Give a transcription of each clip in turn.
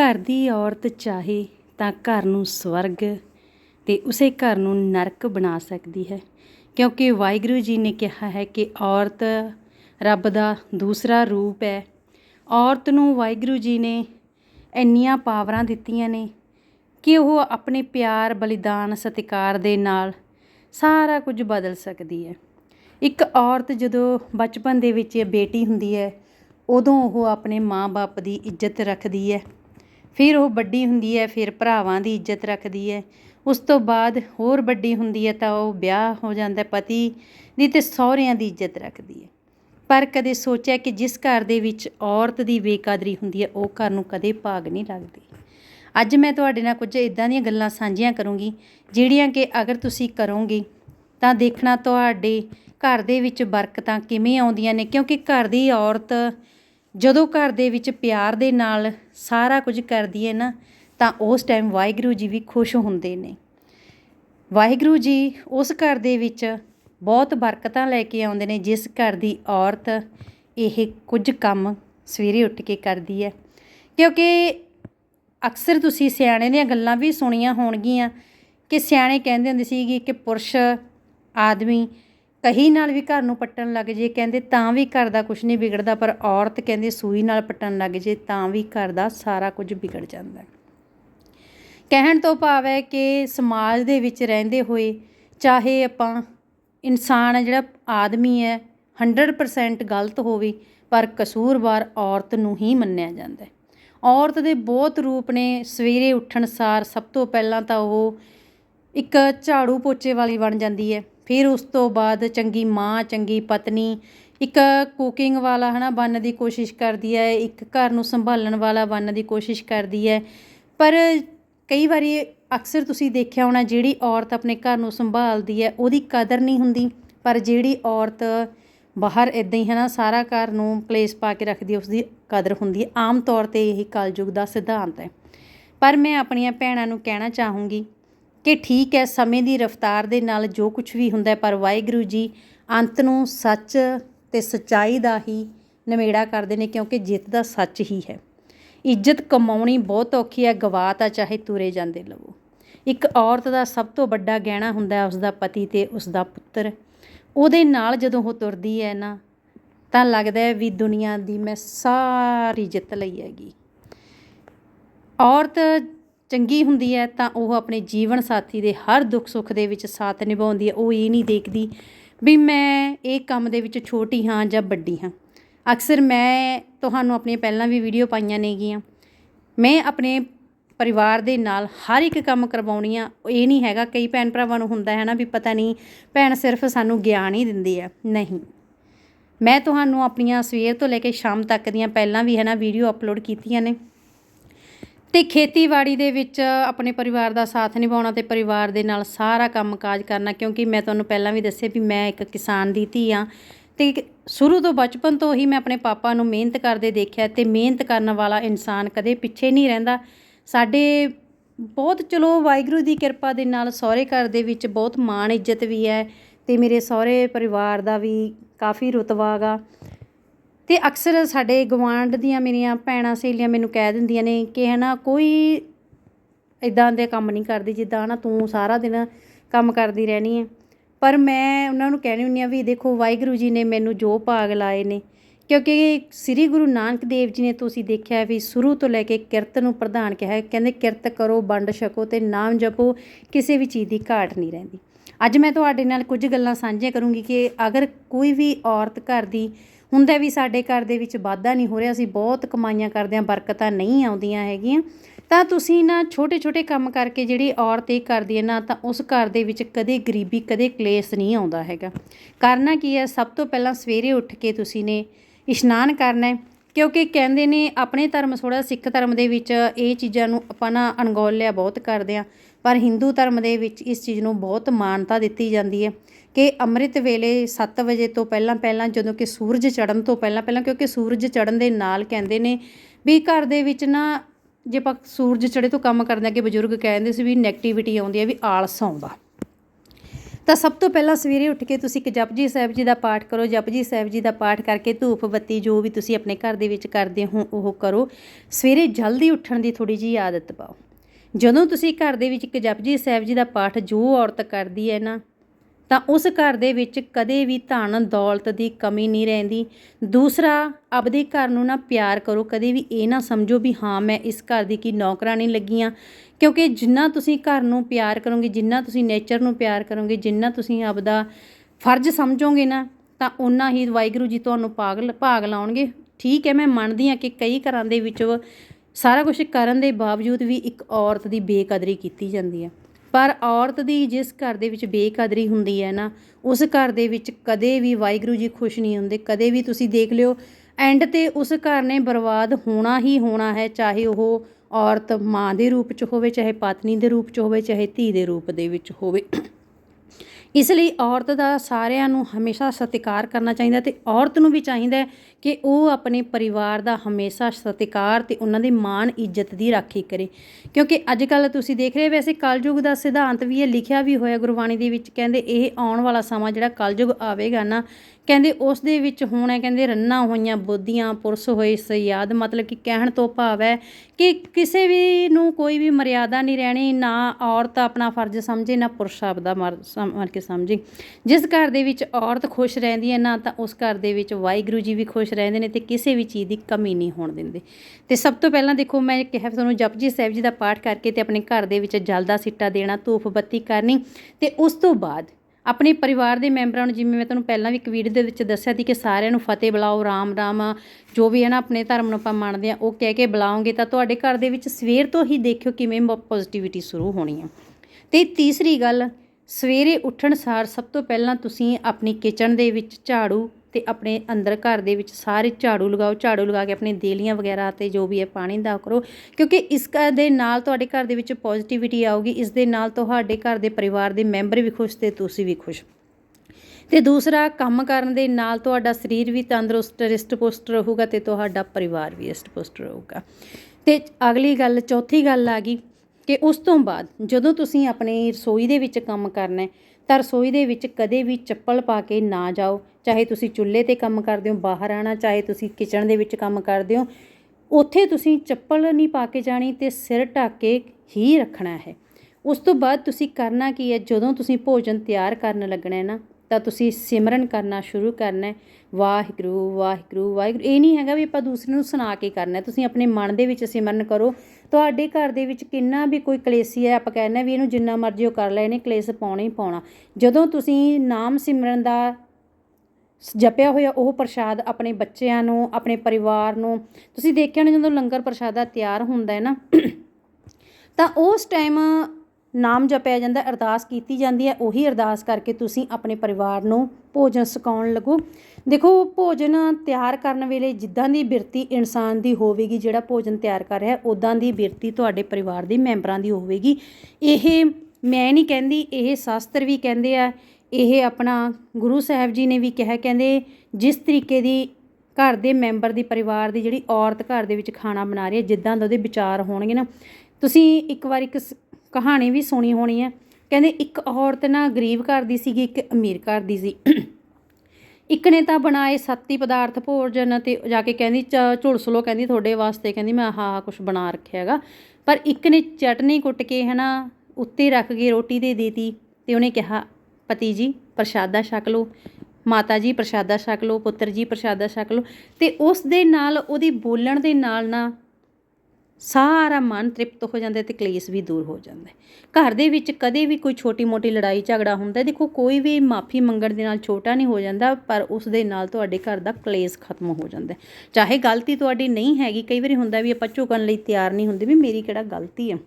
ਘਰ ਦੀ ਔਰਤ ਚਾਹੇ ਤਾਂ ਘਰ ਨੂੰ ਸਵਰਗ ਤੇ ਉਸੇ ਘਰ ਨੂੰ ਨਰਕ ਬਣਾ ਸਕਦੀ ਹੈ। ਕਿਉਂਕਿ ਵਾਹਿਗੁਰੂ ਜੀ ਨੇ ਕਿਹਾ ਹੈ ਕਿ ਔਰਤ ਰੱਬ ਦਾ ਦੂਸਰਾ ਰੂਪ ਹੈ। ਔਰਤ ਨੂੰ ਵਾਹਿਗੁਰੂ ਜੀ ਨੇ ਇੰਨੀਆਂ ਪਾਵਰਾਂ ਦਿੱਤੀਆਂ ਨੇ ਕਿ ਉਹ ਆਪਣੇ ਪਿਆਰ, ਬਲੀਦਾਨ, ਸਤਿਕਾਰ ਦੇ ਨਾਲ ਸਾਰਾ ਕੁਝ ਬਦਲ ਸਕਦੀ ਹੈ। ਇੱਕ ਔਰਤ ਜਦੋਂ ਬਚਪਨ ਦੇ ਵਿੱਚ ਬੇਟੀ ਹੁੰਦੀ ਹੈ, ਉਦੋਂ ਉਹ ਆਪਣੇ ਮਾਂ-ਬਾਪ ਦੀ ਇੱਜ਼ਤ ਰੱਖਦੀ ਹੈ। ਫਿਰ ਉਹ ਵੱਡੀ ਹੁੰਦੀ ਹੈ, ਫਿਰ ਭਰਾਵਾਂ ਦੀ ਇੱਜ਼ਤ ਰੱਖਦੀ ਹੈ। ਉਸ ਤੋਂ ਬਾਅਦ ਹੋਰ ਵੱਡੀ ਹੁੰਦੀ ਹੈ ਤਾਂ ਉਹ ਵਿਆਹ ਹੋ ਜਾਂਦਾ, ਪਤੀ ਦੀ ਅਤੇ ਸਹੁਰਿਆਂ ਦੀ ਇੱਜ਼ਤ ਰੱਖਦੀ ਹੈ। ਪਰ ਕਦੇ ਸੋਚਿਆ ਕਿ ਜਿਸ ਘਰ ਦੇ ਵਿੱਚ ਔਰਤ ਦੀ ਬੇਕਦਰੀ ਹੁੰਦੀ ਹੈ, ਉਹ ਘਰ ਨੂੰ ਕਦੇ ਭਾਗ ਨਹੀਂ ਲੱਗਦੀ। ਅੱਜ ਮੈਂ ਤੁਹਾਡੇ ਨਾਲ ਕੁਝ ਇਦਾਂ ਦੀਆਂ ਗੱਲਾਂ ਸਾਂਝੀਆਂ ਕਰੂੰਗੀ, ਜਿਹੜੀਆਂ ਕਿ ਅਗਰ ਤੁਸੀਂ ਕਰੋਗੇ ਤਾਂ ਦੇਖਣਾ ਤੁਹਾਡੇ ਘਰ ਦੇ ਵਿੱਚ ਬਰਕਤਾਂ ਕਿਵੇਂ ਆਉਂਦੀਆਂ ਨੇ, ਕਿਉਂਕਿ ਘਰ ਦੀ ਔਰਤ ਜਦੋਂ ਘਰ ਦੇ ਵਿੱਚ ਪਿਆਰ ਦੇ ਨਾਲ ਸਾਰਾ ਕੁਝ ਕਰਦੀ ਹੈ ਨਾ, ਤਾਂ ਉਸ ਟਾਈਮ ਵਾਹਿਗੁਰੂ ਜੀ ਵੀ ਖੁਸ਼ ਹੁੰਦੇ ਨੇ। ਵਾਹਿਗੁਰੂ ਜੀ ਉਸ ਘਰ ਦੇ ਵਿੱਚ ਬਹੁਤ ਬਰਕਤਾਂ ਲੈ ਕੇ ਆਉਂਦੇ ਨੇ, ਜਿਸ ਘਰ ਦੀ ਔਰਤ ਇਹ ਕੁਝ ਕੰਮ ਸਵੇਰੇ ਉੱਠ ਕੇ ਕਰਦੀ ਹੈ ਕਿਉਂਕਿ ਅਕਸਰ ਤੁਸੀਂ ਸਿਆਣੇ ਦੀਆਂ ਗੱਲਾਂ ਵੀ ਸੁਣੀਆਂ ਹੋਣਗੀਆਂ, ਕਿ ਸਿਆਣੇ ਕਹਿੰਦੇ ਹੁੰਦੇ ਸੀਗੇ ਕਿ ਪੁਰਸ਼ ਆਦਮੀ ਕਹੀ ਨਾਲ ਵੀ ਘਰ ਨੂੰ ਪੱਟਣ ਲੱਗ ਜੇ, ਕਹਿੰਦੇ ਤਾਂ ਵੀ ਘਰ ਦਾ ਕੁਝ ਨਹੀਂ ਵਿਗੜਦਾ, ਪਰ ਔਰਤ ਕਹਿੰਦੇ ਸੂਈ ਨਾਲ ਪੱਟਣ ਲੱਗ ਜੇ, ਤਾਂ ਵੀ ਘਰ ਦਾ ਸਾਰਾ ਕੁਝ ਵਿਗੜ ਜਾਂਦਾ ਕਹਿਣ ਤੋਂ ਭਾਵ ਹੈ ਕਿ ਸਮਾਜ ਦੇ ਵਿੱਚ ਰਹਿੰਦੇ ਹੋਏ ਚਾਹੇ ਆਪਾਂ ਇਨਸਾਨ ਜਿਹੜਾ ਆਦਮੀ ਹੈ 100% ਗਲਤ ਹੋਵੇ, ਪਰ ਕਸੂਰਵਾਰ ਔਰਤ ਨੂੰ ਹੀ ਮੰਨਿਆ ਜਾਂਦਾ ਹੈ। ਔਰਤ ਦੇ ਬਹੁਤ ਰੂਪ ਨੇ, ਸਵੇਰੇ ਉੱਠਣ ਸਾਰ ਸਭ ਤੋਂ ਪਹਿਲਾਂ ਤਾਂ ਉਹ ਇੱਕ ਝਾੜੂ ਪੋਚੇ ਵਾਲੀ ਬਣ ਜਾਂਦੀ ਹੈ। ਫਿਰ ਉਸ ਤੋਂ ਬਾਅਦ ਚੰਗੀ ਮਾਂ, ਚੰਗੀ ਪਤਨੀ, ਇੱਕ ਕੁਕਿੰਗ ਵਾਲਾ ਹੈ ਨਾ ਬਣਨ ਦੀ ਕੋਸ਼ਿਸ਼ ਕਰਦੀ ਹੈ, ਇੱਕ ਘਰ ਨੂੰ ਸੰਭਾਲਣ ਵਾਲਾ ਬਣਨ ਦੀ ਕੋਸ਼ਿਸ਼ ਕਰਦੀ ਹੈ। ਪਰ ਕਈ ਵਾਰੀ ਅਕਸਰ ਤੁਸੀਂ ਦੇਖਿਆ ਹੋਣਾ ਜਿਹੜੀ ਔਰਤ ਆਪਣੇ ਘਰ ਨੂੰ ਸੰਭਾਲਦੀ ਹੈ, ਉਹਦੀ ਕਦਰ ਨਹੀਂ ਹੁੰਦੀ। ਪਰ ਜਿਹੜੀ ਔਰਤ ਬਾਹਰ ਇਦਾਂ ਹੀ ਹੈ ਨਾ ਸਾਰਾ ਘਰ ਨੂੰ ਪਲੇਸ ਪਾ ਕੇ ਰੱਖਦੀ ਹੈ ਉਸ ਦੀ ਕਦਰ ਹੁੰਦੀ ਹੈ। ਆਮ ਤੌਰ ਤੇ ਇਹੀ ਕਲਯੁਗ ਦਾ ਸਿਧਾਂਤ ਹੈ। ਪਰ ਮੈਂ ਆਪਣੀਆਂ ਭੈਣਾਂ ਨੂੰ ਕਹਿਣਾ ਚਾਹੂੰਗੀ ਕਿ ਠੀਕ ਹੈ, ਸਮੇਂ ਦੀ ਰਫ਼ਤਾਰ ਦੇ ਨਾਲ ਜੋ ਕੁਝ ਵੀ ਹੁੰਦਾ ਪਰ ਵਾਹਿਗੁਰੂ ਜੀ ਅੰਤ ਨੂੰ ਸੱਚ ਤੇ ਸਚਾਈ ਦਾ ਹੀ ਨਿਮੇੜਾ ਕਰਦੇ ਨੇ, ਕਿਉਂਕਿ ਜਿੱਤ ਦਾ ਸੱਚ ਹੀ ਹੈ। ਇੱਜ਼ਤ ਕਮਾਉਣੀ ਬਹੁਤ ਔਖੀ ਹੈ ਗਵਾ ਤਾਂ ਚਾਹੇ ਤੁਰੇ ਜਾਂਦੇ ਲਵੋ। ਇੱਕ ਔਰਤ ਦਾ ਸਭ ਤੋਂ ਵੱਡਾ ਗਹਿਣਾ ਹੁੰਦਾ ਉਸ ਦਾ ਪਤੀ ਤੇ ਉਸ ਦਾ ਪੁੱਤਰ। ਉਹਦੇ ਨਾਲ ਜਦੋਂ ਉਹ ਤੁਰਦੀ ਹੈ ਨਾ, ਤਾਂ ਲੱਗਦਾ ਹੈ ਵੀ ਦੁਨੀਆ ਦੀ ਮੈਂ ਸਾਰੀ ਜਿੱਤ ਲਈ ਹੈਗੀ। ਔਰਤ ਚੰਗੀ ਹੁੰਦੀ ਹੈ ਤਾਂ ਉਹ ਆਪਣੇ ਜੀਵਨ ਸਾਥੀ ਦੇ ਹਰ ਦੁੱਖ ਸੁੱਖ ਦੇ ਵਿੱਚ ਸਾਥ ਨਿਭਾਉਂਦੀ ਹੈ। ਉਹ ਇਹ ਨਹੀਂ ਦੇਖਦੀ ਵੀ ਮੈਂ ਇਹ ਕੰਮ ਦੇ ਵਿੱਚ ਛੋਟੀ ਹਾਂ ਜਾਂ ਵੱਡੀ ਹਾਂ। ਅਕਸਰ ਮੈਂ ਤੁਹਾਨੂੰ ਆਪਣੀਆਂ ਪਹਿਲਾਂ ਵੀ ਵੀਡੀਓ ਪਾਈਆਂ ਨੇਗੀਆਂ। ਮੈਂ ਆਪਣੇ ਪਰਿਵਾਰ ਦੇ ਨਾਲ ਹਰ ਇੱਕ ਕੰਮ ਕਰਵਾਉਣੀ ਆ। ਇਹ ਨਹੀਂ ਹੈਗਾ, ਕਈ ਭੈਣ ਭਰਾਵਾਂ ਨੂੰ ਹੁੰਦਾ ਹੈ ਨਾ ਵੀ ਪਤਾ ਨਹੀਂ, ਭੈਣ ਸਿਰਫ ਸਾਨੂੰ ਗਿਆਨ ਹੀ ਦਿੰਦੀ ਆ ਨਹੀਂ। ਮੈਂ ਤੁਹਾਨੂੰ ਆਪਣੀਆਂ ਸਵੇਰ ਤੋਂ ਲੈ ਕੇ ਸ਼ਾਮ ਤੱਕ ਦੀਆਂ ਪਹਿਲਾਂ ਵੀ ਹੈ ਨਾ ਵੀਡੀਓ ਅਪਲੋਡ ਕੀਤੀਆਂ ਨੇ। ਅਤੇ ਖੇਤੀਬਾੜੀ ਦੇ ਵਿੱਚ ਆਪਣੇ ਪਰਿਵਾਰ ਦਾ ਸਾਥ ਨਿਭਾਉਣਾ ਅਤੇ ਪਰਿਵਾਰ ਦੇ ਨਾਲ ਸਾਰਾ ਕੰਮ ਕਾਜ ਕਰਨਾ, ਕਿਉਂਕਿ ਮੈਂ ਤੁਹਾਨੂੰ ਪਹਿਲਾਂ ਵੀ ਦੱਸਿਆ ਵੀ ਮੈਂ ਇੱਕ ਕਿਸਾਨ ਦੀ ਧੀ ਹਾਂ। ਅਤੇ ਸ਼ੁਰੂ ਤੋਂ ਬਚਪਨ ਤੋਂ ਹੀ ਮੈਂ ਆਪਣੇ ਪਾਪਾ ਨੂੰ ਮਿਹਨਤ ਕਰਦੇ ਦੇਖਿਆ ਅਤੇ ਮਿਹਨਤ ਕਰਨ ਵਾਲਾ ਇਨਸਾਨ ਕਦੇ ਪਿੱਛੇ ਨਹੀਂ ਰਹਿੰਦਾ। ਸਾਡੇ ਬਹੁਤ, ਚਲੋ ਵਾਹਿਗੁਰੂ ਦੀ ਕਿਰਪਾ ਦੇ ਨਾਲ ਸਹੁਰੇ ਘਰ ਦੇ ਵਿੱਚ ਬਹੁਤ ਮਾਣ, ਇੱਜ਼ਤ ਵੀ ਹੈ ਅਤੇ ਮੇਰੇ ਸਹੁਰੇ ਪਰਿਵਾਰ ਦਾ ਵੀ ਕਾਫੀ ਰੁਤਬਾ ਗਾ ਅਤੇ ਅਕਸਰ ਸਾਡੇ ਗੁਆਂਢ ਦੀਆਂ ਮੇਰੀਆਂ ਭੈਣਾਂ ਸਹੇਲੀਆਂ ਮੈਨੂੰ ਕਹਿ ਦਿੰਦੀਆਂ ਨੇ ਕਿ ਹੈ ਨਾ ਕੋਈ ਇੱਦਾਂ ਦੇ ਕੰਮ ਨਹੀਂ ਕਰਦੀ, ਜਿੱਦਾਂ ਹੈ ਨਾ ਤੂੰ ਸਾਰਾ ਦਿਨ ਕੰਮ ਕਰਦੀ ਰਹਿਣੀ ਹੈ। ਪਰ ਮੈਂ ਉਹਨਾਂ ਨੂੰ ਕਹਿਣੀ ਹੁੰਦੀ ਹਾਂ ਵੀ ਦੇਖੋ, ਵਾਹਿਗੁਰੂ ਜੀ ਨੇ ਮੈਨੂੰ ਜੋ ਭਾਗ ਲਾਏ ਨੇ, ਕਿਉਂਕਿ ਸ੍ਰੀ ਗੁਰੂ ਨਾਨਕ ਦੇਵ ਜੀ ਨੇ ਤੁਸੀਂ ਦੇਖਿਆ ਵੀ ਸ਼ੁਰੂ ਤੋਂ ਲੈ ਕੇ ਕਿਰਤ ਨੂੰ ਪ੍ਰਧਾਨ ਕਿਹਾ ਕਹਿੰਦੇ ਕਿਰਤ ਕਰੋ, ਵੰਡ ਛਕੋ ਤੇ ਨਾਮ ਜਪੋ, ਕਿਸੇ ਵੀ ਚੀਜ਼ ਦੀ ਘਾਟ ਨਹੀਂ ਰਹਿੰਦੀ। ਅੱਜ ਮੈਂ ਤੁਹਾਡੇ ਨਾਲ ਕੁਝ ਗੱਲਾਂ ਸਾਂਝੀਆਂ ਕਰੂੰਗੀ ਕਿ ਅਗਰ ਕੋਈ ਵੀ ਔਰਤ ਘਰ ਦੀ ਹੁੰਦਾ ਵੀ ਸਾਡੇ ਘਰ ਦੇ ਵਿੱਚ ਵਾਧਾ ਨਹੀਂ ਹੋ ਰਿਹਾ, ਅਸੀਂ ਬਹੁਤ ਕਮਾਈਆਂ ਕਰਦੇ ਹਾਂ, ਬਰਕਤਾਂ ਨਹੀਂ ਆਉਂਦੀਆਂ ਹੈਗੀਆਂ। ਤਾਂ ਤੁਸੀਂ ਨਾ ਛੋਟੇ ਛੋਟੇ ਕੰਮ ਕਰਕੇ ਜਿਹੜੀ ਔਰਤ ਇਹ ਕਰਦੀ ਹੈ ਨਾ, ਤਾਂ ਉਸ ਘਰ ਦੇ ਵਿੱਚ ਕਦੇ ਗਰੀਬੀ, ਕਦੇ ਕਲੇਸ਼ ਨਹੀਂ ਆਉਂਦਾ ਹੈਗਾ। ਕਰਨਾ ਕੀ ਹੈ? ਸਭ ਤੋਂ ਪਹਿਲਾਂ ਸਵੇਰੇ ਉੱਠ ਕੇ ਤੁਸੀਂ ਨੇ ਇਸ਼ਨਾਨ ਕਰਨਾ ਹੈ। ਕਿਉਂਕਿ ਕਹਿੰਦੇ ਨੇ ਆਪਣੇ ਧਰਮ ਥੋੜਾ ਸਿੱਖ ਧਰਮ ਦੇ ਵਿੱਚ ਇਹ ਚੀਜ਼ਾਂ ਨੂੰ ਆਪਾਂ ਨਾ ਅਣਗੌਲਿਆ ਬਹੁਤ ਕਰਦੇ ਆ ਪਰ ਹਿੰਦੂ ਧਰਮ ਦੇ ਵਿੱਚ ਇਸ ਚੀਜ਼ ਨੂੰ ਬਹੁਤ ਮਾਨਤਾ ਦਿੱਤੀ ਜਾਂਦੀ ਹੈ ਕਿ ਅੰਮ੍ਰਿਤ ਵੇਲੇ 7 ਵਜੇ ਤੋਂ ਪਹਿਲਾਂ ਪਹਿਲਾਂ ਜਦੋਂ ਕਿ ਸੂਰਜ ਚੜ੍ਹਨ ਤੋਂ ਪਹਿਲਾਂ ਪਹਿਲਾਂ, ਕਿਉਂਕਿ ਸੂਰਜ ਚੜ੍ਹਨ ਦੇ ਨਾਲ ਕਹਿੰਦੇ ਨੇ ਵੀ ਘਰ ਦੇ ਵਿੱਚ ਨਾ ਜੇ ਆਪਾਂ ਸੂਰਜ ਚੜ੍ਹੇ ਤੋਂ ਕੰਮ ਕਰਦੇ ਅੱਗੇ ਬਜ਼ੁਰਗ ਕਹਿੰਦੇ ਸੀ ਵੀ ਨੈਗੇਟਿਵਿਟੀ ਆਉਂਦੀ ਹੈ ਵੀ ਆਲਸ ਆਉਂਦਾ। ਤਾਂ ਸਭ ਤੋਂ ਪਹਿਲਾਂ ਸਵੇਰੇ ਉੱਠ ਕੇ ਤੁਸੀਂ ਇੱਕ ਜਪਜੀ ਸਾਹਿਬ ਜੀ ਦਾ ਪਾਠ ਕਰੋ। ਜਪਜੀ ਸਾਹਿਬ ਜੀ ਦਾ ਪਾਠ ਕਰਕੇ ਧੂਪ ਬੱਤੀ ਜੋ ਵੀ ਤੁਸੀਂ ਆਪਣੇ ਘਰ ਦੇ ਵਿੱਚ ਕਰਦੇ ਹੋ, ਉਹ ਕਰੋ। ਸਵੇਰੇ ਜਲਦੀ ਉੱਠਣ ਦੀ ਥੋੜੀ ਜਿਹੀ ਆਦਤ ਪਾਓ। ਜਦੋਂ ਤੁਸੀਂ ਘਰ ਦੇ ਵਿੱਚ ਇੱਕ ਜਪਜੀ ਸਾਹਿਬ ਜੀ ਦਾ ਪਾਠ ਜੋ ਔਰਤ ਕਰਦੀ ਹੈ ਨਾ ਤਾਂ ਉਸ ਘਰ ਦੇ ਵਿੱਚ ਕਦੇ ਵੀ ਧਨ ਦੌਲਤ ਦੀ ਕਮੀ ਨਹੀਂ ਰਹਿੰਦੀ। ਦੂਸਰਾ, ਆਪਦੇ ਘਰ ਨੂੰ ਨਾ ਪਿਆਰ ਕਰੋ। ਕਦੇ ਵੀ ਇਹ ਨਾ ਸਮਝੋ ਵੀ ਹਾਂ, ਮੈਂ ਇਸ ਘਰ ਦੀ ਕੀ ਨੌਕਰਾਨੀ ਲੱਗੀ ਆ। ਕਿਉਂਕਿ ਜਿੰਨਾ ਤੁਸੀਂ ਘਰ ਨੂੰ ਪਿਆਰ ਕਰੋਗੇ, ਜਿੰਨਾ ਤੁਸੀਂ ਨੇਚਰ ਨੂੰ ਪਿਆਰ ਕਰੋਗੇ, ਜਿੰਨਾ ਤੁਸੀਂ ਆਪਦਾ ਫਰਜ਼ ਸਮਝੋਗੇ ਨਾ, ਤਾਂ ਉਨਾ ਹੀ ਵਾਹਿਗੁਰੂ ਜੀ ਤੁਹਾਨੂੰ ਪਾਗਲ ਭਾਗ ਲਾਉਣਗੇ। ਠੀਕ ਹੈ, ਮੈਂ ਮੰਨਦੀ ਹਾਂ ਕਿ ਕਈ ਘਰਾਂ ਦੇ ਵਿੱਚ ਸਾਰਾ ਕੁਝ ਕਰਨ ਦੇ ਬਾਵਜੂਦ ਵੀ ਇੱਕ ਔਰਤ ਦੀ ਬੇਕਦਰੀ ਕੀਤੀ ਜਾਂਦੀ ਹੈ। ਪਰ ਔਰਤ ਦੀ ਜਿਸ ਘਰ ਦੇ ਵਿੱਚ ਬੇਕਦਰੀ ਹੁੰਦੀ ਹੈ ਨਾ, ਉਸ ਘਰ ਦੇ ਵਿੱਚ ਕਦੇ ਵੀ ਵਾਹਿਗੁਰੂ ਜੀ ਖੁਸ਼ ਨਹੀਂ ਹੁੰਦੇ, ਕਦੇ ਵੀ ਤੁਸੀਂ ਦੇਖ ਲਿਓ, ਐਂਡ ਤੇ ਉਸ ਘਰ ਨੇ ਬਰਬਾਦ ਹੋਣਾ ਹੀ ਹੋਣਾ ਹੈ, ਚਾਹੇ ਉਹ ਔਰਤ ਮਾਂ ਦੇ ਰੂਪ 'ਚ ਹੋਵੇ, ਚਾਹੇ ਪਤਨੀ ਦੇ ਰੂਪ 'ਚ ਹੋਵੇ, ਚਾਹੇ ਧੀ ਦੇ ਰੂਪ ਦੇ ਵਿੱਚ ਹੋਵੇ। ਇਸ ਲਈ ਔਰਤ ਦਾ ਸਾਰਿਆਂ ਨੂੰ ਹਮੇਸ਼ਾ ਸਤਿਕਾਰ ਕਰਨਾ ਚਾਹੀਦਾ ਤੇ ਔਰਤ ਨੂੰ ਵੀ ਚਾਹੀਦਾ ਕਿ ਉਹ ਆਪਣੇ ਪਰਿਵਾਰ ਦਾ ਹਮੇਸ਼ਾ ਸਤਿਕਾਰ ਤੇ ਉਹਨਾਂ ਦੇ ਮਾਣ, ਇੱਜ਼ਤ ਦੀ ਰਾਖੀ ਕਰੇ। ਕਿਉਂਕਿ ਅੱਜ ਕੱਲ ਤੁਸੀਂ ਦੇਖ ਰਹੇ ਵੈਸੇ ਕਲਯੁਗ ਦਾ ਸਿਧਾਂਤ ਵੀ ਇਹ ਲਿਖਿਆ ਵੀ ਹੋਇਆ ਗੁਰਬਾਣੀ ਦੇ ਵਿੱਚ, ਕਹਿੰਦੇ ਇਹ ਆਉਣ ਵਾਲਾ ਸਮਾਂ ਜਿਹੜਾ ਕਲਯੁਗ ਆਵੇਗਾ ਨਾ, ਕਹਿੰਦੇ ਉਸ ਦੇ ਵਿੱਚ ਹੁਣ ਕਹਿੰਦੇ ਰੰਨਾ ਹੋਈਆਂ, ਬੋਧੀਆਂ, ਪੁਰਸ਼ ਹੋਏ ਸਿਆਦ ਮਤਲਬ ਕਿ ਕਹਿਣ ਤੋਂ ਭਾਵ ਹੈ ਕਿ ਕਿਸੇ ਵੀ ਨੂੰ ਕੋਈ ਵੀ ਮਰਿਆਦਾ ਨਹੀਂ ਰਹਿਣੀ, ਨਾ ਔਰਤ ਆਪਣਾ ਫਰਜ਼ ਸਮਝੇ, ਨਾ ਪੁਰਸ਼ ਆਪਦਾ ਮਰ, ਸਮ ਕੇ ਸਮਝੇ। ਜਿਸ ਘਰ ਦੇ ਵਿੱਚ ਔਰਤ ਖੁਸ਼ ਰਹਿੰਦੀ ਹੈ ਨਾ, ਤਾਂ ਉਸ ਘਰ ਦੇ ਵਿੱਚ ਵਾਹਿਗੁਰੂ ਜੀ ਵੀ ਖੁਸ਼ ਰਹਿੰਦੇ ਨੇ ਤੇ ਕਿਸੇ ਵੀ ਚੀਜ਼ ਦੀ ਕਮੀ ਨਹੀਂ ਹੋਣ ਦਿੰਦੇ। ਤੇ ਸਭ ਤੋਂ ਪਹਿਲਾਂ ਦੇਖੋ, ਮੈਂ ਕਿਹਾ ਤੁਹਾਨੂੰ ਜਪਜੀ ਸਾਹਿਬ ਜੀ ਦਾ ਪਾਠ ਕਰਕੇ ਤੇ ਆਪਣੇ ਘਰ ਦੇ ਵਿੱਚ ਜਲਦਾ ਸਿੱਟਾ ਦੇਣਾ, ਧੂਫ ਬੱਤੀ ਕਰਨੀ ਤੇ ਉਸ ਤੋਂ ਬਾਅਦ ਆਪਣੇ ਪਰਿਵਾਰ ਦੇ ਮੈਂਬਰਾਂ ਨੂੰ ਜਿਵੇਂ ਮੈਂ ਤੁਹਾਨੂੰ ਪਹਿਲਾਂ ਵੀ ਇੱਕ ਵੀਡੀਓ ਦੇ ਵਿੱਚ ਦੱਸਿਆ ਸੀ ਕਿ ਸਾਰਿਆਂ ਨੂੰ ਫਤਿਹ ਬੁਲਾਓ, ਰਾਮ ਰਾਮ, ਜੋ ਵੀ ਹੈ ਨਾ ਆਪਣੇ ਧਰਮ ਨੂੰ ਆਪਾਂ ਮੰਨਦੇ ਆ ਉਹ ਕਹਿ ਕੇ ਬੁਲਾਓਗੇ ਤਾਂ ਤੁਹਾਡੇ ਘਰ ਦੇ ਵਿੱਚ ਸਵੇਰ ਤੋਂ ਹੀ ਦੇਖਿਓ ਕਿਵੇਂ ਪੋਜ਼ਿਟਿਵਿਟੀ ਸ਼ੁਰੂ ਹੋਣੀ ਹੈ ਤੇ ਤੀਸਰੀ ਗੱਲ, ਸਵੇਰੇ ਉੱਠਣ ਸਾਰ ਸਭ ਤੋਂ ਪਹਿਲਾਂ ਤੁਸੀਂ ਆਪਣੀ ਕਿਚਨ ਦੇ ਵਿੱਚ ਝਾੜੂ ਤੇ ਆਪਣੇ ਅੰਦਰ ਘਰ ਦੇ ਵਿੱਚ ਸਾਰੇ ਝਾੜੂ ਲਗਾਓ, ਝਾੜੂ ਲਗਾ ਕੇ ਆਪਣੇ ਦੇਲੀਆਂ ਵਗੈਰਾ ਤੇ ਜੋ ਵੀ ਹੈ ਪਾਣੀ ਦਾ ਕਰੋ। ਕਿਉਂਕਿ ਇਸ ਕ- ਦੇ ਨਾਲ ਤੁਹਾਡੇ ਘਰ ਦੇ ਵਿੱਚ ਪੋਜ਼ਿਟਿਵਿਟੀ ਆਊਗੀ, ਇਸ ਦੇ ਨਾਲ ਤੁਹਾਡੇ ਘਰ ਦੇ ਪਰਿਵਾਰ ਦੇ ਮੈਂਬਰ ਵੀ ਖੁਸ਼ ਤੇ ਤੁਸੀਂ ਵੀ ਖੁਸ਼। ਤੇ ਦੂਸਰਾ, ਕੰਮ ਕਰਨ ਦੇ ਨਾਲ ਤੁਹਾਡਾ ਸਰੀਰ ਵੀ ਤੰਦਰੁਸਤ ਰਿਸ਼ਟ ਪੁਸ਼ਟ ਰਹੂਗਾ ਤੇ ਤੁਹਾਡਾ ਪਰਿਵਾਰ ਵੀ ਰਿਸ਼ਟ ਪੁਸ਼ਟ ਰਹੂਗਾ। ਤੇ ਅਗਲੀ ਗੱਲ, ਚੌਥੀ ਗੱਲ ਆ ਗਈ ਕਿ ਉਸ ਤੋਂ ਬਾਅਦ ਜਦੋਂ ਤੁਸੀਂ ਆਪਣੀ ਰਸੋਈ ਦੇ ਵਿੱਚ ਕੰਮ ਕਰਨਾ ਤਾਂ ਰਸੋਈ ਦੇ ਵਿੱਚ ਕਦੇ ਵੀ ਚੱਪਲ ਪਾ ਕੇ ਨਾ ਜਾਓ। ਚਾਹੇ ਤੁਸੀਂ ਚੁੱਲ੍ਹੇ ਤੇ ਕੰਮ ਕਰਦੇ ਹੋ, ਬਾਹਰ ਆਣਾ ਚਾਹੇ ਤੁਸੀਂ ਕਿਚਨ ਦੇ ਵਿੱਚ ਕੰਮ ਕਰਦੇ ਹੋ, ਉੱਥੇ ਤੁਸੀਂ ਚੱਪਲ ਨਹੀਂ ਪਾ ਕੇ ਜਾਣੀ ਤੇ ਸਿਰ ਢੱਕ ਕੇ ਹੀ ਰੱਖਣਾ ਹੈ। ਉਸ ਤੋਂ ਬਾਅਦ ਤੁਸੀਂ ਕਰਨਾ ਕੀ ਹੈ? ਜਦੋਂ ਤੁਸੀਂ ਭੋਜਨ ਤਿਆਰ ਕਰਨ ਲੱਗਣਾ ਹੈ ਨਾ ਤਾਂ ਤੁਸੀਂ ਸਿਮਰਨ ਕਰਨਾ ਸ਼ੁਰੂ ਕਰਨਾ ਹੈ। ਵਾਹਿਗੁਰੂ ਵਾਹਿਗੁਰੂ ਵਾਹਿਗੁਰੂ। ਇਹ ਨਹੀਂ ਹੈਗਾ ਵੀ ਆਪਾਂ ਦੂਸਰੇ ਨੂੰ ਸੁਣਾ ਕੇ ਕਰਨਾ ਤੁਸੀਂ ਆਪਣੇ ਮਨ ਦੇ ਵਿੱਚ ਸਿਮਰਨ ਕਰੋ। ਤੁਹਾਡੇ ਘਰ ਦੇ ਵਿੱਚ ਕਿੰਨਾ ਵੀ ਕੋਈ ਕਲੇਸ਼ੀ ਹੈ, ਆਪਾਂ ਕਹਿੰਦੇ ਵੀ ਇਹਨੂੰ ਜਿੰਨਾ ਮਰਜ਼ੀ ਉਹ ਕਰ ਲੈ, ਇਹਨੇ ਕਲੇਸ਼ ਪਾਉਣਾ ਹੀ ਪਾਉਣਾ। ਜਦੋਂ ਤੁਸੀਂ ਨਾਮ ਸਿਮਰਨ ਦਾ ਜਪਿਆ ਹੋਇਆ, ਉਹ ਪ੍ਰਸ਼ਾਦ ਆਪਣੇ ਬੱਚਿਆਂ ਨੂੰ, ਆਪਣੇ ਪਰਿਵਾਰ ਨੂੰ, ਤੁਸੀਂ ਦੇਖਿਆ ਹੋਣਾ ਜਦੋਂ ਲੰਗਰ ਪ੍ਰਸ਼ਾਦਾ ਤਿਆਰ ਹੁੰਦਾ ਹੈ ਨਾ, ਤਾਂ ਉਸ ਟਾਈਮ ਨਾਮ ਜਪਿਆ ਜਾਂਦਾ, ਅਰਦਾਸ ਕੀਤੀ ਜਾਂਦੀ ਹੈ, ਉਹੀ ਅਰਦਾਸ ਕਰਕੇ ਤੁਸੀਂ ਆਪਣੇ ਪਰਿਵਾਰ ਨੂੰ ਭੋਜਨ ਛਕਾਉਣ ਲੱਗੋ। ਦੇਖੋ, ਭੋਜਨ ਤਿਆਰ ਕਰਨ ਵੇਲੇ ਜਿੱਦਾਂ ਦੀ ਬਿਰਤੀ ਇਨਸਾਨ ਦੀ ਹੋਵੇਗੀ, ਜਿਹੜਾ ਭੋਜਨ ਤਿਆਰ ਕਰ ਰਿਹਾ ਉਦਾਂ ਦੀ ਬਿਰਤੀ ਤੁਹਾਡੇ ਪਰਿਵਾਰ ਦੇ ਮੈਂਬਰਾਂ ਦੀ ਹੋਵੇਗੀ। ਇਹ ਮੈਂ ਨਹੀਂ ਕਹਿੰਦੀ, ਇਹ ਸ਼ਾਸਤਰ ਵੀ ਕਹਿੰਦੇ ਆ, ਇਹ ਆਪਣਾ ਗੁਰੂ ਸਾਹਿਬ ਜੀ ਨੇ ਵੀ ਕਿਹਾ, ਕਹਿੰਦੇ ਜਿਸ ਤਰੀਕੇ ਦੀ ਘਰ ਦੇ ਮੈਂਬਰ ਦੀ ਪਰਿਵਾਰ ਦੀ ਜਿਹੜੀ ਔਰਤ ਘਰ ਦੇ ਵਿੱਚ ਖਾਣਾ ਬਣਾ ਰਹੀ ਹੈ, ਜਿੱਦਾਂ ਦਾ ਉਹਦੇ ਵਿਚਾਰ ਹੋਣਗੇ ਨਾ। ਤੁਸੀਂ ਇੱਕ ਵਾਰ ਇੱਕ ਸ- ਕਹਾਣੀ ਵੀ ਸੁਣੀ ਹੋਣੀ ਹੈ। ਕਹਿੰਦੇ ਇੱਕ ਔਰਤ ਨਾ ਗਰੀਬ ਘਰ ਦੀ ਸੀਗੀ, ਇੱਕ ਅਮੀਰ ਘਰ ਦੀ ਸੀ। ਇੱਕ ਨੇ ਤਾਂ ਬਣਾਏ ਸੱਤੀ ਪਦਾਰਥ ਭੋਜਨ ਤੇ ਜਾ ਕੇ ਕਹਿੰਦੀ, ਚ- ਝੁਲਸ ਲੋ ਕਹਿੰਦੀ ਤੁਹਾਡੇ ਵਾਸਤੇ, ਕਹਿੰਦੀ ਮੈਂ ਆਹ ਆਹ ਕੁਝ ਬਣਾ ਰੱਖਿਆ ਹੈਗਾ। ਪਰ ਇੱਕ ਨੇ ਚਟਨੀ ਕੁੱਟ ਕੇ ਹਨਾ, ਉੱਤੇ ਰੱਖ ਕੇ ਰੋਟੀ ਦੇ ਦੇਤੀ ਤੇ ਉਹਨੇ ਕਿਹਾ, ਪਤੀ ਜੀ, ਪ੍ਰਸ਼ਾਦਾ ਛਕ ਲਓ, ਮਾਤਾ ਜੀ, ਪ੍ਰਸ਼ਾਦਾ ਛਕ ਲਓ, ਪੁੱਤਰ ਜੀ, ਪ੍ਰਸ਼ਾਦਾ ਛਕ ਲਓ। ਤੇ ਉਸ ਦੇ ਨਾਲ, ਉਹਦੀ ਬੋਲਣ ਦੇ ਨਾਲ ਨਾ ਸਾਰਾ ਮਨ ਤ੍ਰਿਪਤ ਹੋ ਜਾਂਦਾ ਹੈ ਤੇ ਕਲੇਸ਼ ਵੀ ਦੂਰ ਹੋ ਜਾਂਦਾ ਘਰ ਦੇ ਵਿੱਚ ਕਦੇ ਵੀ ਕੋਈ ਛੋਟੀ ਮੋਟੀ ਲੜਾਈ ਝਗੜਾ ਹੁੰਦਾ ਦੇਖੋ, ਕੋਈ ਵੀ ਮਾਫੀ ਮੰਗਣ ਦੇ ਨਾਲ ਛੋਟਾ ਨਹੀਂ ਹੋ ਜਾਂਦਾ, ਪਰ ਉਸ ਦੇ ਨਾਲ ਤੁਹਾਡੇ ਘਰ ਦਾ ਕਲੇਸ਼ ਖਤਮ ਹੋ ਜਾਂਦਾ ਚਾਹੇ ਗਲਤੀ ਤੁਹਾਡੀ ਨਹੀਂ ਹੈਗੀ, ਕਈ ਵਾਰੀ ਹੁੰਦਾ ਵੀ ਆਪਾਂ ਝੁਕਣ ਲਈ ਤਿਆਰ ਨਹੀਂ ਹੁੰਦੇ ਵੀ ਮੇਰੀ ਕਿਹੜਾ ਗਲਤੀ ਹੈ।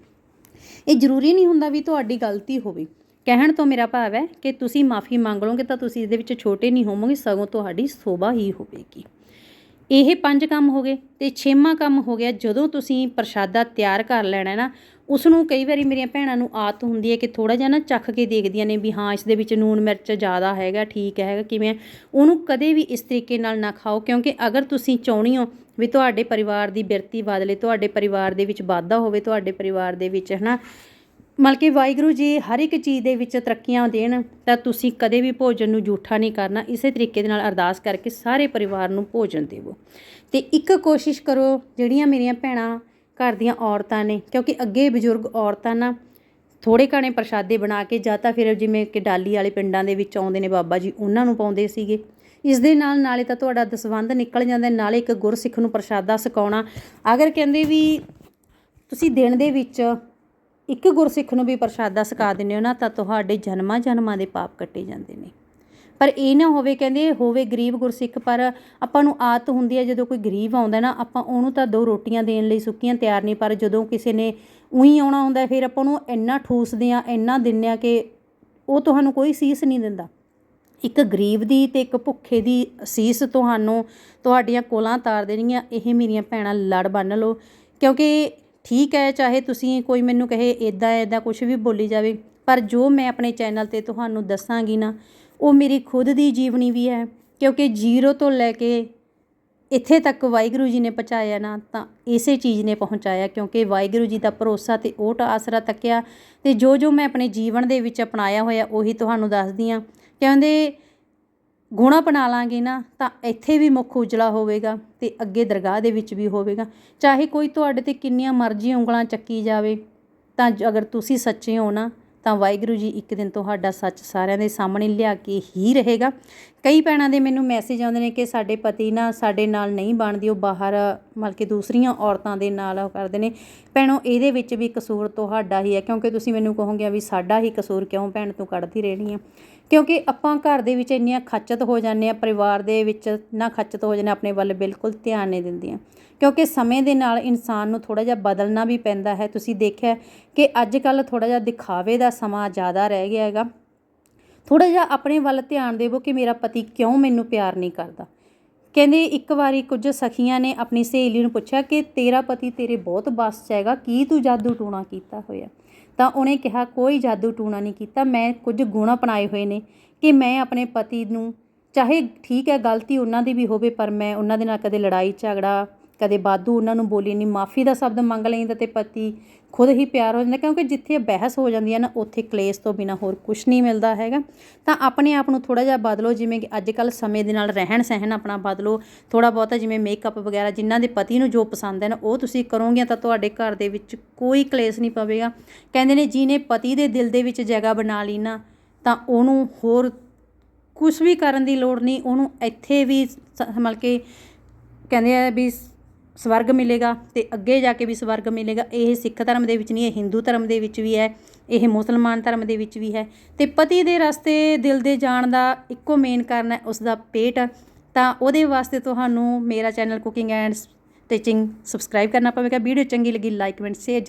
ਇਹ ਜ਼ਰੂਰੀ ਨਹੀਂ ਹੁੰਦਾ ਵੀ ਤੁਹਾਡੀ ਗਲਤੀ ਹੋਵੇ। ਕਹਿਣ ਤੋਂ ਮੇਰਾ ਭਾਵ ਹੈ ਕਿ ਤੁਸੀਂ ਮਾਫੀ ਮੰਗ ਲਓਗੇ ਤਾਂ ਤੁਸੀਂ ਇਹਦੇ ਵਿੱਚ ਛੋਟੇ ਨਹੀਂ ਹੋਵੋਗੇ, ਸਗੋਂ ਤੁਹਾਡੀ ਸੋਭਾ ਹੀ ਹੋਵੇਗੀ। ਇਹ ਪੰਜ ਕੰਮ ਹੋ ਗਏ ਤੇ ਛੇਵਾਂ ਕੰਮ ਹੋ ਗਿਆ ਜਦੋਂ ਤੁਸੀਂ ਪ੍ਰਸ਼ਾਦਾ ਤਿਆਰ ਕਰ ਲੈਣਾ ਹੈ ਨਾ ਉਸ ਨੂੰ ਕਈ ਵਾਰੀ ਮੇਰੀਆਂ ਭੈਣਾਂ ਨੂੰ ਆਦਤ ਹੁੰਦੀ ਹੈ ਕਿ ਥੋੜਾ ਜਿਹਾ ਨਾ ਚੱਖ ਕੇ ਦੇਖਦੀਆਂ ਨੇ ਵੀ ਹਾਂ, ਇਸ ਦੇ ਵਿੱਚ ਨੂਨ ਮਿਰਚ ਜ਼ਿਆਦਾ ਹੈਗਾ, ਠੀਕ ਹੈਗਾ, ਕਿਵੇਂ ਹੈ। ਉਹਨੂੰ ਕਦੇ ਵੀ ਇਸ ਤਰੀਕੇ ਨਾਲ ਨਾ ਖਾਓ, ਕਿਉਂਕਿ ਅਗਰ ਤੁਸੀਂ ਚਾਹੁੰਦੇ ਹੋ ਵੀ ਤੁਹਾਡੇ ਪਰਿਵਾਰ ਦੀ ਬਿਰਤੀ ਬਦਲੇ ਤੁਹਾਡੇ ਪਰਿਵਾਰ ਦੇ ਵਿੱਚ ਵਾਧਾ ਹੋਵੇ, ਤੁਹਾਡੇ ਪਰਿਵਾਰ ਦੇ ਵਿੱਚ ਹਨਾ ਮਤਲਬ ਕਿ ਵਾਹਿਗੁਰੂ ਜੀ ਹਰ ਇੱਕ ਚੀਜ਼ ਦੇ ਵਿੱਚ ਤਰੱਕੀਆਂ ਦੇਣ ਤਾਂ ਤੁਸੀਂ ਕਦੇ ਵੀ ਭੋਜਨ ਨੂੰ ਜੂਠਾ ਨਹੀਂ ਕਰਨਾ, ਇਸੇ ਤਰੀਕੇ ਦੇ ਨਾਲ ਅਰਦਾਸ ਕਰਕੇ ਸਾਰੇ ਪਰਿਵਾਰ ਨੂੰ ਭੋਜਨ ਦੇਵੋ। ਤੇ ਇੱਕ ਕੋਸ਼ਿਸ਼ ਕਰੋ, ਜਿਹੜੀਆਂ ਮੇਰੀਆਂ ਭੈਣਾਂ ਘਰ ਦੀਆਂ ਔਰਤਾਂ ਨੇ, ਕਿਉਂਕਿ ਅੱਗੇ ਬਜ਼ੁਰਗ ਔਰਤਾਂ ਨਾ ਥੋੜੇ ਘਾਣੇ ਪ੍ਰਸ਼ਾਦੇ ਬਣਾ ਕੇ ਜਾਂ ਤਾਂ ਫਿਰ ਜਿਵੇਂ ਕਿ ਡਾਲੀ ਵਾਲੇ ਪਿੰਡਾਂ ਦੇ ਵਿੱਚ ਆਉਂਦੇ ਨੇ ਬਾਬਾ ਜੀ, ਉਹਨਾਂ ਨੂੰ ਪਾਉਂਦੇ ਸੀਗੇ। ਇਸ ਦੇ ਨਾਲ ਨਾਲੇ ਤਾਂ ਤੁਹਾਡਾ ਦਸਵੰਧ ਨਿਕਲ ਜਾਂਦਾ, ਨਾਲੇ ਇੱਕ ਗੁਰਸਿੱਖ ਨੂੰ ਪ੍ਰਸ਼ਾਦਾ ਛਕਾਉਣਾ ਅਗਰ ਕਹਿੰਦੇ ਵੀ ਤੁਸੀਂ ਦਿਨ ਦੇ ਵਿੱਚ ਇੱਕ ਗੁਰਸਿੱਖ ਨੂੰ ਵੀ ਪ੍ਰਸ਼ਾਦਾ ਛਕਾ ਦਿੰਦੇ ਹੋ ਨਾ, ਤਾਂ ਤੁਹਾਡੇ ਜਨਮਾਂ ਜਨਮਾਂ ਦੇ ਪਾਪ ਕੱਟੇ ਜਾਂਦੇ ਨੇ। ਪਰ ਇਹ ਨਾ ਹੋਵੇ, ਕਹਿੰਦੇ ਹੋਵੇ ਗਰੀਬ ਗੁਰਸਿੱਖ, ਪਰ ਆਪਾਂ ਨੂੰ ਆਦਤ ਹੁੰਦੀ ਹੈ, ਜਦੋਂ ਕੋਈ ਗਰੀਬ ਆਉਂਦਾ ਨਾ, ਆਪਾਂ ਉਹਨੂੰ ਤਾਂ ਦੋ ਰੋਟੀਆਂ ਦੇਣ ਲਈ ਸੁੱਕੀਆਂ ਤਿਆਰ ਨਹੀਂ, ਪਰ ਜਦੋਂ ਕਿਸੇ ਨੇ ਉਹੀ ਆਉਣਾ ਹੁੰਦਾ, ਫਿਰ ਆਪਾਂ ਨੂੰ ਇੰਨਾ ਠੂਸਦੇ ਆ ਇੰਨਾ ਦਿੰਦੇ ਆ ਕਿ ਉਹ ਤੁਹਾਨੂੰ ਕੋਈ ਸੀਸ ਨਹੀਂ ਦਿੰਦਾ। ਇੱਕ ਗਰੀਬ ਦੀ ਤੇ ਇੱਕ ਭੁੱਖੇ ਦੀ ਸੀਸ ਤੁਹਾਨੂੰ ਤੁਹਾਡੀਆਂ ਕੋਲਾਂ ਤਾਰ ਦੇਣਗੀਆਂ, ਇਹ ਮੇਰੀਆਂ ਭੈਣਾਂ ਲੜ ਬੰਨ ਲਓ, ਕਿਉਂਕਿ ਠੀਕ ਹੈ, ਚਾਹੇ ਤੁਸੀਂ ਕੋਈ ਮੈਨੂੰ ਕਹੇ ਇੱਦਾਂ ਇੱਦਾਂ ਕੁਝ ਵੀ ਬੋਲੀ ਜਾਵੇ, ਪਰ ਜੋ ਮੈਂ ਆਪਣੇ ਚੈਨਲ ਤੇ ਤੁਹਾਨੂੰ ਦੱਸਾਂਗੀ ਨਾ, ਉਹ ਮੇਰੀ ਖੁਦ ਦੀ ਜੀਵਨੀ ਵੀ ਹੈ। ਕਿਉਂਕਿ ਜ਼ੀਰੋ ਤੋਂ ਲੈ ਕੇ ਇੱਥੇ ਤੱਕ ਵਾਹਿਗੁਰੂ ਜੀ ਨੇ ਪਹੁੰਚਾਇਆ ਨਾ, ਤਾਂ ਇਸੇ ਚੀਜ਼ ਨੇ ਪਹੁੰਚਾਇਆ, ਕਿਉਂਕਿ ਵਾਹਿਗੁਰੂ ਜੀ ਦਾ ਭਰੋਸਾ ਤੇ ਓਟ ਆਸਰਾ ਤੱਕਿਆ, ਤੇ ਜੋ ਜੋ ਮੈਂ ਆਪਣੇ ਜੀਵਨ ਦੇ ਵਿੱਚ ਅਪਣਾਇਆ ਹੋਇਆ, ਉਹੀ ਤੁਹਾਨੂੰ ਦੱਸਦੀ ਹਾਂ। ਕਹਿੰਦੇ ਗੁਣਾ ਅਪਣਾ ਲਾਂਗੇ ਨਾ, ਤਾਂ ਇੱਥੇ ਵੀ ਮੁੱਖ ਉਜਲਾ ਹੋਵੇਗਾ ਅਤੇ ਅੱਗੇ ਦਰਗਾਹ ਦੇ ਵਿੱਚ ਵੀ ਹੋਵੇਗਾ। ਚਾਹੇ ਕੋਈ ਤੁਹਾਡੇ ਤੇ ਕਿੰਨੀਆਂ ਮਰਜ਼ੀ ਉਂਗਲਾਂ ਚੱਕੀ ਜਾਵੇ, ਤਾਂ ਅਗਰ ਤੁਸੀਂ ਸੱਚੇ ਹੋ ਨਾ, ਤਾਂ ਵਾਹਿਗੁਰੂ ਜੀ ਇੱਕ ਦਿਨ ਤੁਹਾਡਾ ਸੱਚ ਸਾਰਿਆਂ ਦੇ ਸਾਹਮਣੇ ਲਿਆ ਕੇ ਹੀ ਰਹੇਗਾ। ਕਈ ਭੈਣਾਂ ਦੇ ਮੈਨੂੰ ਮੈਸੇਜ ਆਉਂਦੇ ਨੇ ਕਿ ਸਾਡੇ ਪਤੀ ਨਾ ਸਾਡੇ ਨਾਲ ਨਹੀਂ ਬਣਦੀ, ਉਹ ਬਾਹਰ ਮਤਲਬ ਕਿ ਦੂਸਰੀਆਂ ਔਰਤਾਂ ਦੇ ਨਾਲ ਉਹ ਕਰਦੇ ਨੇ। ਭੈਣੋ, ਇਹਦੇ ਵਿੱਚ ਵੀ ਕਸੂਰ ਤੁਹਾਡਾ ਹੀ ਹੈ, ਕਿਉਂਕਿ ਤੁਸੀਂ ਮੈਨੂੰ ਕਹੋਗੇ ਵੀ ਸਾਡਾ ਹੀ ਕਸੂਰ ਕਿਉਂ ਭੈਣ ਤੂੰ ਕੱਢਦੀ ਰਹਿਣੀ ਆ? ਕਿਉਂਕਿ ਆਪਾਂ ਘਰ ਦੇ ਵਿੱਚ ਇੰਨੀਆਂ ਖੱਚਤ ਹੋ ਜਾਂਦੇ ਆ ਪਰਿਵਾਰ ਦੇ ਵਿੱਚ ਨਾ ਖੱਚਤ ਹੋ ਜਾਂਦੇ ਆਪਣੇ ਵੱਲ ਬਿਲਕੁਲ ਧਿਆਨ ਨਹੀਂ ਦਿੰਦੀਆਂ। ਕਿਉਂਕਿ ਸਮੇਂ ਦੇ ਨਾਲ ਇਨਸਾਨ ਨੂੰ ਥੋੜਾ ਜਿਹਾ ਬਦਲਣਾ ਵੀ ਪੈਂਦਾ ਹੈ। ਤੁਸੀਂ ਦੇਖਿਆ ਕਿ ਅੱਜ ਕੱਲ ਥੋੜਾ ਜਿਹਾ ਦਿਖਾਵੇ ਦਾ ਸਮਾਂ ਜ਼ਿਆਦਾ ਰਹਿ ਗਿਆ ਹੈਗਾ। ਥੋੜਾ ਜਿਹਾ ਆਪਣੇ ਵੱਲ ਧਿਆਨ ਦੇਵੋ ਕਿ ਮੇਰਾ ਪਤੀ ਕਿਉਂ ਮੈਨੂੰ ਪਿਆਰ ਨਹੀਂ ਕਰਦਾ। ਕਹਿੰਦੇ ਇੱਕ ਵਾਰੀ ਕੁਝ ਸਖੀਆਂ ਨੇ ਆਪਣੀ ਸਹੇਲੀ ਨੂੰ ਪੁੱਛਿਆ ਕਿ ਤੇਰਾ ਪਤੀ ਤੇਰੇ ਬਹੁਤ ਬਸ 'ਚ ਹੈਗਾ, ਕੀ ਤੂੰ ਜਾਦੂ ਟੂਣਾ ਕੀਤਾ ਹੋਇਆ? ਤਾਂ ਉਹਨੇ ਕਿਹਾ, ਕੋਈ ਜਾਦੂ ਟੂਣਾ ਨਹੀਂ ਕੀਤਾ। ਮੈਂ ਕੁਝ ਗੁਣ ਅਪਣਾਏ ਹੋਏ ਨੇ ਕਿ ਮੈਂ ਆਪਣੇ ਪਤੀ ਨੂੰ, ਚਾਹੇ ਠੀਕ ਹੈ, ਗਲਤੀ ਉਹਨਾਂ ਦੀ ਵੀ ਹੋਵੇ, ਪਰ ਮੈਂ ਉਹਨਾਂ ਦੇ ਨਾਲ ਕਦੇ ਲੜਾਈ, ਝਗੜਾ ਕਦੇ ਵਾਧੂ ਉਹਨਾਂ ਨੂੰ ਬੋਲੀ ਨਹੀਂ ਮਾਫੀ ਦਾ ਸ਼ਬਦ ਮੰਗ ਲੈਂਦਾ ਅਤੇ ਪਤੀ ਖੁਦ ਹੀ ਪਿਆਰ ਹੋ ਜਾਂਦਾ, ਕਿਉਂਕਿ ਜਿੱਥੇ ਬਹਿਸ ਹੋ ਜਾਂਦੀ ਹੈ ਨਾ, ਉੱਥੇ ਕਲੇਸ਼ ਤੋਂ ਬਿਨਾ ਹੋਰ ਕੁਝ ਨਹੀਂ ਮਿਲਦਾ ਹੈਗਾ। ਤਾਂ ਆਪਣੇ ਆਪ ਨੂੰ ਥੋੜਾ ਜਿਹਾ ਬਦਲੋ, ਜਿਵੇਂ ਕਿ ਅੱਜ ਕੱਲ ਸਮੇਂ ਦੇ ਨਾਲ ਰਹਿਣ ਸਹਿਣ ਆਪਣਾ ਬਦਲੋ। ਥੋੜਾ ਬਹੁਤਾ ਜਿਵੇਂ ਮੇਕਅਪ ਵਗੈਰਾ, ਜਿਨ੍ਹਾਂ ਦੇ ਪਤੀ ਨੂੰ ਜੋ ਪਸੰਦ ਹੈ ਨਾ, ਉਹ ਤੁਸੀਂ ਕਰੋਗੇ ਤਾਂ ਤੁਹਾਡੇ ਘਰ ਦੇ ਵਿੱਚ ਕੋਈ ਕਲੇਸ਼ ਨਹੀਂ ਪਵੇਗਾ। ਕਹਿੰਦੇ ਨੇ, ਜਿਹਨੇ ਪਤੀ ਦੇ ਦਿਲ ਦੇ ਵਿੱਚ ਜਗ੍ਹਾ ਬਣਾ ਲਈ ਨਾ, ਤਾਂ ਉਹਨੂੰ ਹੋਰ ਕੁਝ ਵੀ ਕਰਨ ਦੀ ਲੋੜ ਨਹੀਂ, ਉਹਨੂੰ ਇੱਥੇ ਵੀ ਮਤਲਬ ਕਿ ਕਹਿੰਦੇ ਆ ਵੀ ਸਵਰਗ ਮਿਲੇਗਾ ਤੇ ਅੱਗੇ ਜਾ ਕੇ ਵੀ ਸਵਰਗ ਮਿਲੇਗਾ। ਇਹ ਸਿੱਖ ਧਰਮ ਦੇ ਵਿੱਚ ਨਹੀਂ, ਇਹ ਹਿੰਦੂ ਧਰਮ ਦੇ ਵਿੱਚ ਵੀ ਹੈ, ਇਹ ਮੁਸਲਮਾਨ ਧਰਮ ਦੇ ਵਿੱਚ ਵੀ ਹੈ। ਤੇ ਪਤੀ ਦੇ ਰਸਤੇ ਦਿਲ ਦੇ ਜਾਣ ਦਾ ਇੱਕੋ ਮੇਨ ਕਾਰਨ ਹੈ ਉਸ ਦਾ ਪੇਟ। ਤਾਂ ਉਹਦੇ ਵਾਸਤੇ ਤੁਹਾਨੂੰ ਮੇਰਾ channel cooking and stitching subscribe ਕਰਨਾ ਪਵੇਗਾ। ਵੀਡੀਓ ਚੰਗੀ ਲੱਗੀ ਲਾਈਕ ਕਮੈਂਟ ਸ਼ੇਅਰ